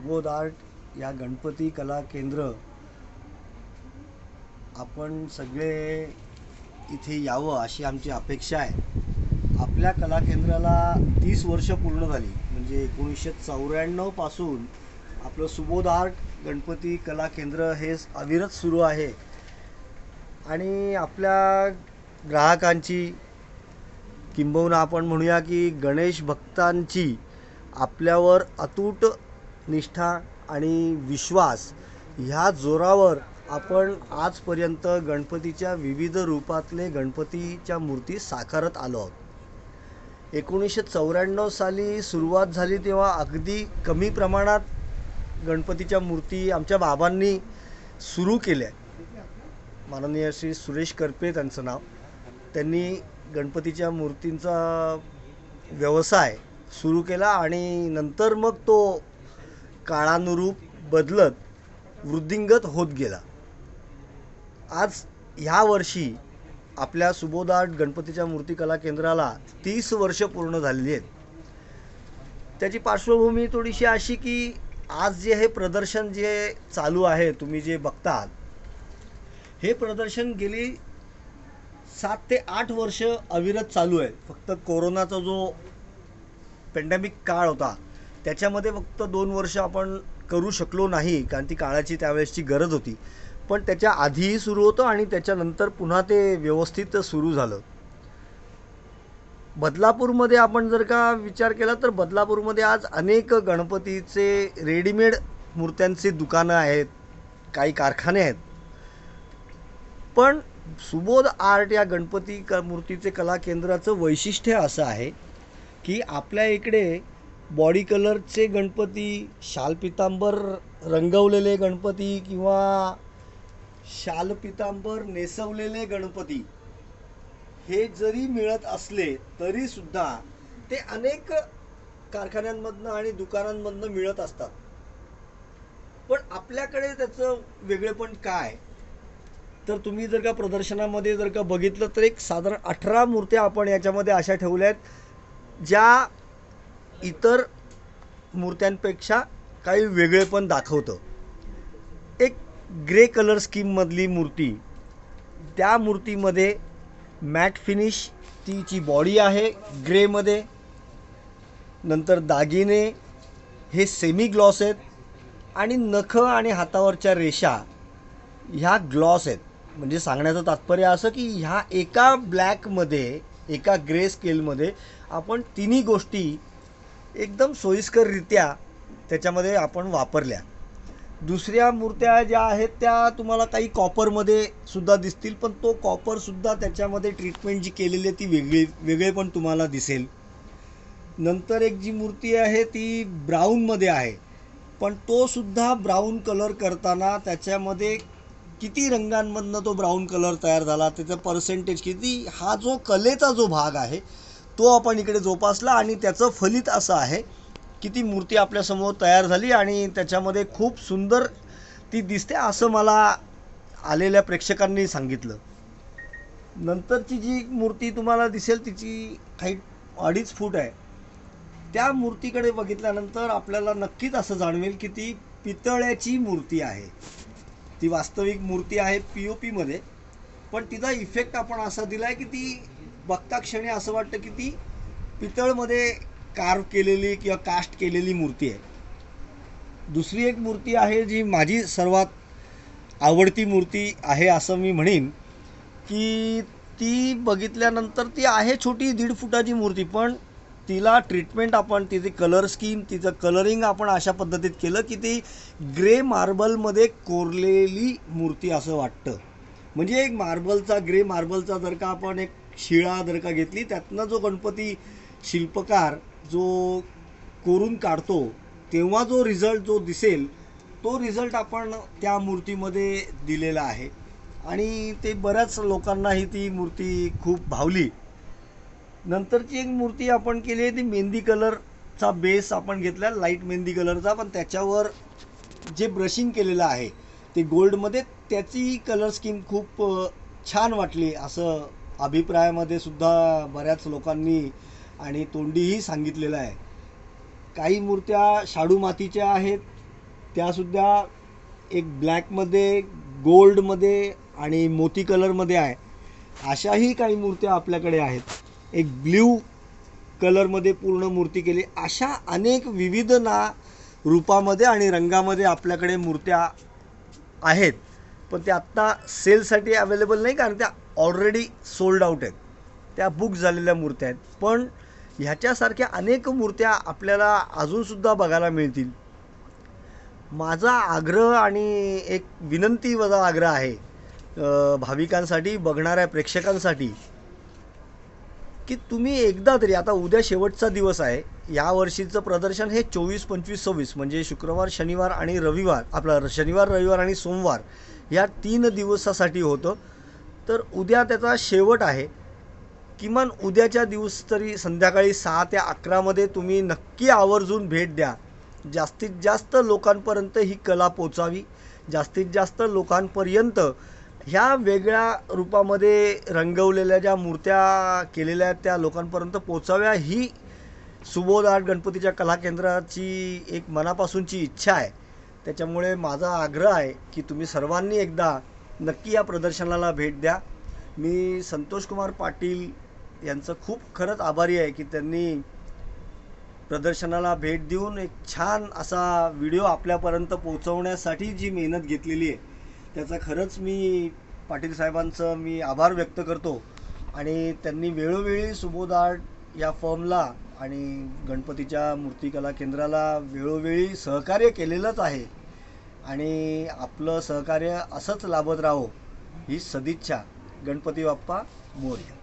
Subodh art या गणपती कला केंद्र आपण सगळे इथे यावं अशी आमची अपेक्षा आहे. आपल्या कला केंद्राला तीस वर्ष पूर्ण झाली. म्हणजे एकोणीसशे चौऱ्याण्णवपासून आपलं सुबोध आर्ट गणपती कला केंद्र हे अविरत सुरू आहे. आणि आपल्या ग्राहकांची किंबहुना आपण म्हणूया की गणेश भक्तांची आपल्यावर अतूट निष्ठा आणि विश्वास ह्या जोरावर आपण आजपर्यंत गणपतीच्या विविध रूपातले गणपतीच्या मूर्ती साकारत आलो आहोत. एकोणीसशे चौऱ्याण्णव साली सुरुवात झाली तेव्हा अगदी कमी प्रमाणात गणपतीच्या मूर्ती आमच्या बाबांनी सुरू केल्या. माननीय श्री सुरेश करपे त्यांचं नाव. त्यांनी गणपतीच्या मूर्तींचा व्यवसाय सुरू केला आणि नंतर मग तो काळानुरूप बदलत वृद्धिंगत होत गेला. आज ह्या वर्षी आपल्या सुबोधाट गणपतीच्या मूर्तिकला केंद्राला तीस वर्ष पूर्ण झालेली आहेत. त्याची पार्श्वभूमी थोडीशी अशी की आज जे हे प्रदर्शन जे चालू आहे तुम्ही जे बघतात हे प्रदर्शन गेली सात ते आठ वर्ष अविरत चालू आहे फक्त कोरोनाचा जो पेंडेमिक काळ होता त्याच्यामध्ये फक्त दोन वर्ष आपण करू शकलो नाही कारण ती काळाची त्यावेळेसची गरज होती. पण त्याच्या आधीही सुरू होतं आणि त्याच्यानंतर पुन्हा ते व्यवस्थित सुरू झालं. बदलापूरमध्ये आपण जर का विचार केला तर बदलापूरमध्ये आज अनेक गणपतीचे रेडीमेड मूर्त्यांचे दुकानं आहेत काही कारखाने आहेत. पण सुबोध आर्ट या गणपती क मूर्तीचे कला केंद्राचं वैशिष्ट्य असं आहे की आपल्या इकडे बॉडी कलरचे गणपती शाल पितांबर रंगवलेले गणपती किंवा शाल पितांबर नेसवलेले गणपती हे जरी मिळत असले तरीसुद्धा ते अनेक कारखान्यांमधनं आणि दुकानांमधनं मिळत असतात. पण आपल्याकडे त्याचं वेगळेपण काय? तर तुम्ही जर का प्रदर्शनामध्ये जर का बघितलं तर एक साधारण अठरा मूर्त्या आपण याच्यामध्ये अशा ठेवल्या आहेत ज्या इतर मूर्त्यांपेक्षा काही वेगळेपण दाखवतं. एक ग्रे कलर स्कीममधली मूर्ती त्या मूर्तीमध्ये मॅट फिनिश तिची बॉडी आहे ग्रेमध्ये नंतर दागिने हे सेमी ग्लॉस आहेत आणि नखं आणि हातावरच्या रेषा ह्या ग्लॉस आहेत. म्हणजे सांगण्याचं तात्पर्य असं की ह्या एका ब्लॅकमध्ये एका ग्रे स्केलमध्ये आपण तिन्ही गोष्टी एकदम सोयीस्कररित्या त्याच्यामध्ये आपण वापरल्या. दुसऱ्या मूर्त्या ज्या आहेत त्या तुम्हाला काही कॉपरमध्ये सुद्धा दिसतील पण तो कॉपरसुद्धा त्याच्यामध्ये ट्रीटमेंट जी केलेली आहे ती वेगळी वेगळे पण तुम्हाला दिसेल. नंतर एक जी मूर्ती आहे ती ब्राऊनमध्ये आहे. पण तो सुद्धा ब्राऊन कलर करताना त्याच्यामध्ये किती रंगांमधनं तो ब्राऊन कलर तयार झाला त्याचं पर्सेंटेज किती हा जो कलेचा जो भाग आहे तो आपण इकडे जोपासला आणि त्याचं फलित असं आहे की ती मूर्ती आपल्यासमोर तयार झाली आणि त्याच्यामध्ये खूप सुंदर ती दिसते असं मला आलेल्या प्रेक्षकांनी सांगितलं. नंतरची जी मूर्ती तुम्हाला दिसेल तिची हाईट अडीच फूट आहे. त्या मूर्तीकडे बघितल्यानंतर आपल्याला नक्कीच असं जाणवेल की ती पितळ्याची मूर्ती आहे. ती वास्तविक मूर्ती आहे पी ओ पीमध्ये पण तिचा इफेक्ट आपण असा दिला आहे की ती बघता क्षणी असं वाटतं की ती पितळमध्ये कार्व केलेली किंवा कास्ट केलेली मूर्ती आहे. दुसरी एक मूर्ती आहे जी माझी सर्वात आवडती मूर्ती आहे असं मी म्हणेन की ती बघितल्यानंतर ती आहे छोटी दीड फुटाची मूर्ती पण तिला ट्रीटमेंट आपण तिचे कलर स्कीम तिचं कलरिंग आपण अशा पद्धतीत केलं की ती ग्रे मार्बलमध्ये कोरलेली मूर्ती असं वाटतं. म्हणजे एक मार्बलचा ग्रे मार्बलचा जर का आपण एक शिळा जर का घेतली त्यातनं जो गणपती शिल्पकार जो कोरून काढतो तेव्हा जो रिझल्ट जो दिसेल तो रिझल्ट आपण त्या मूर्तीमध्ये दिलेला आहे. आणि ते बऱ्याच लोकांनाही ती मूर्ती खूप भावली. नंतरची एक मूर्ती आपण केली आहे ती मेहंदी कलरचा बेस आपण घेतला लाइट मेहंदी कलरचा पण त्याच्यावर जे ब्रशिंग केलेलं आहे ते गोल्डमध्ये त्याची कलर स्कीम खूप छान वाटली असं अभिप्रायामध्ये सुद्धा बऱ्याच लोकांनी आणि तोंडीही सांगितलेलं आहे. काही मूर्त्या शाडू मातीच्या आहेत त्यासुद्धा एक ब्लॅकमध्ये गोल्डमध्ये आणि मोती कलरमध्ये आहे. अशाही काही मूर्त्या आपल्याकडे आहेत. एक ब्ल्यू कलरमध्ये पूर्ण मूर्ती केली. अशा अनेक विविध ना रूपामध्ये आणि रंगामध्ये आपल्याकडे मूर्त्या आहेत. पण त्या आत्ता सेलसाठी अवेलेबल नाही कारण त्या ऑलरेडी सोल्ड आउट आहेत. त्या बुक झालेल्या मूर्त्या आहेत. पण ह्याच्यासारख्या अनेक मूर्त्या आपल्याला अजूनसुद्धा बघायला मिळतील. माझा आग्रह आणि एक विनंती वजा आग्रह आहे भाविकांसाठी बघणाऱ्या प्रेक्षकांसाठी की तुम्ही एकदा तरी आता उद्या शेवटचा दिवस आहे या वर्षीचं प्रदर्शन हे चोवीस पंचवीस सव्वीस म्हणजे शुक्रवार शनिवार आणि रविवार आपला शनिवार रविवार आणि सोमवार ह्या तीन दिवसासाठी होतं. तर उद्या त्याचा शेवट आहे. किमान उद्याच्या दिवस तरी संध्याकाळी सहा ते अकरामध्ये तुम्ही नक्की आवर्जून भेट द्या. जास्तीत जास्त लोकांपर्यंत ही कला पोचावी. जास्तीत जास्त लोकांपर्यंत ह्या वेगळ्या रूपामध्ये रंगवलेल्या ज्या मूर्त्या केलेल्या आहेत त्या लोकांपर्यंत पोचाव्या ही सुबोध आर्ट गणपतीच्या कला केंद्राची एक मनापासूनची इच्छा आहे. त्याच्यामुळे माझा आग्रह आहे की तुम्ही सर्वांनी एकदा नक्की या प्रदर्शनाला भेट द्या. मी संतोष कुमार पाटील यांचं खूप खरंच आभारी आहे की त्यांनी प्रदर्शनाला भेट देऊन एक छान असा व्हिडिओ आपल्यापर्यंत पोहोचवण्यासाठी जी मेहनत घेतलेली आहे त्याचा खरंच मी पाटील साहेबांचं मी आभार व्यक्त करतो. आणि त्यांनी वेळोवेळी सुबोध आर्ट या फर्मला आणि गणपतीच्या मूर्तिकला केंद्राला वेळोवेळी सहकार्य केलेलंच आहे. आणि आपलं सहकार्य असंच लाभत राहो ही सदिच्छा. गणपती बाप्पा मोर्या.